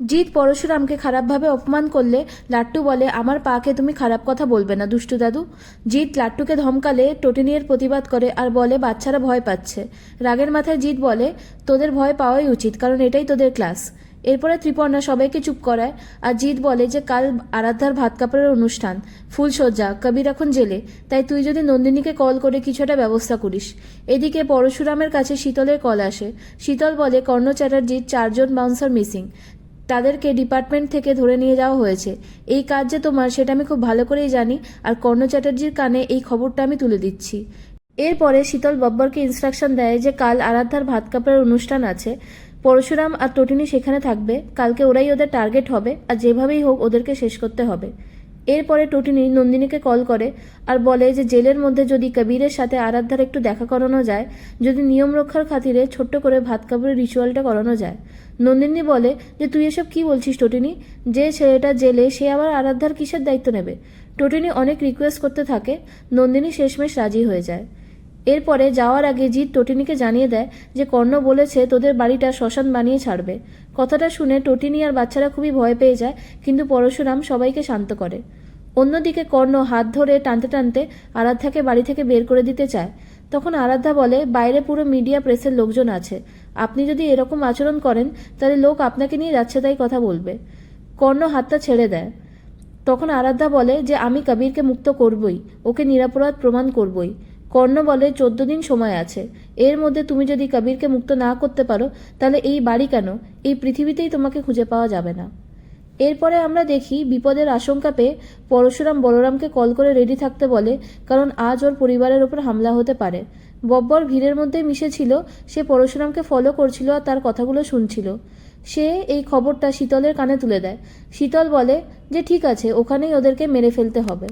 জিৎ পরশুরামকে খারাপভাবে অপমান করলে লাট্টু বলে, আমার পাকে তুমি খারাপ কথা বলবে না, দুষ্টু দাদু। জিৎ লাট্টুকে ধমকালে টোটিনিয়ের প্রতিবাদ করে আর বলে, বাচ্চারা ভয় পাচ্ছে। রাগের মাথায় জিৎ বলে, তোদের ভয় পাওয়াই উচিত, কারণ এটাই তোদের ক্লাস। এরপরে ত্রিপর্ণা সবাইকে চুপ করায় আর জিৎ বলে যে, কাল আরাধ্যার ভাত কাপড়ের অনুষ্ঠান ফুলসজ্জা কবির এখন জেলে, তাই তুই যদি নন্দিনীকে কল করে কিছুটা ব্যবস্থা করিস। এদিকে পরশুরামের কাছে শীতলের কল আসে। শীতল বলে, কর্ণ চ্যাটার্জির চারজন বাউন্সার মিসিং তাদেরকে ডিপার্টমেন্ট থেকে ধরে নিয়ে যাওয়া হয়েছে। এই কাজ যে তোমার, সেটা আমি খুব ভালো করেই জানি। আর কর্ণ চ্যাটার্জির কানে এই খবরটা আমি তুলে দিচ্ছি। এরপরে শীতল বব্বরকে ইনস্ট্রাকশন দেয় যে কাল আরাধ্যার ভাত কাপড়ের অনুষ্ঠান আছে। পরশুরাম আর টটিনি সেখানে থাকবে। কালকে ওরাই ওদের টার্গেট হবে। আর যেভাবেই হোক ওদেরকে শেষ করতে হবে। এরপরে টোটিনি নন্দিনীকে কল করে আর বলে যে জেলের মধ্যে যদি কবিরের সাথে আরাধ্যার একটু দেখা করানো যায়, যদি নিয়ম রক্ষার খাতিরে ছোট্ট করে ভাত কাপড়ের রিচুয়ালটা করানো যায়। নন্দিনী বলে যে, তুই এসব কি বলছিস টটিনি? যে ছেলেটা জেলে, সে আবার আরাধ্যার কিসের দায়িত্ব নেবে? টটিনি অনেক রিকোয়েস্ট করতে থাকে, নন্দিনী শেষমেশ রাজি হয়ে যায়। এরপরে যাওয়ার আগে জিৎ টটিনিকে জানিয়ে দেয় যে কর্ণ বলেছে, তোদের বাড়িটা শ্মশান বানিয়ে ছাড়বে। কথাটা শুনে টটিনি আর বাচ্চারা খুবই ভয় পেয়ে যায়, কিন্তু পরশুরাম সবাইকে শান্ত করে। অন্যদিকে কর্ণ হাত ধরে টানতে টানতে আরাধ্যাকে বাড়ি থেকে বের করে দিতে চায়। তখন আরাধ্যা বলে, বাইরে পুরো মিডিয়া প্রেসের লোকজন আছে। আপনি যদি এরকম আচরণ করেন, তাহলে লোক আপনাকে নিয়ে যাচ্ছে তাই কথা বলবে। কর্ণ হাতটা ছেড়ে দেয়। তখন আরাধ্যা বলে যে, আমি কবিরকে মুক্ত করবই, ওকে নিরাপরাধ প্রমাণ করবই। কর্ণ বলে চোদ্দ দিন সময় আছে। এর মধ্যে তুমি যদি কবিরকে মুক্ত না করতে পারো, তাহলে এই বাড়ি কেন? এই পৃথিবীতেই তোমাকে খুঁজে পাওয়া যাবে না। এরপরে আমরা দেখি বিপদের আশঙ্কা পেয়ে পরশুরাম বলরামকে কল করে রেডি থাকতে বলে, কারণ আজ ওর পরিবারের ওপর হামলা হতে পারে। বব্বর ভিড়ের মধ্যে মিশেছিল, সে পরশুরামকে ফলো করছিল আর তার কথাগুলো শুনছিল। সে এই খবরটা শীতলের কানে তুলে দেয়। শীতল বলে যে, ঠিক আছে, ওখানেই ওদেরকে মেরে ফেলতে হবে।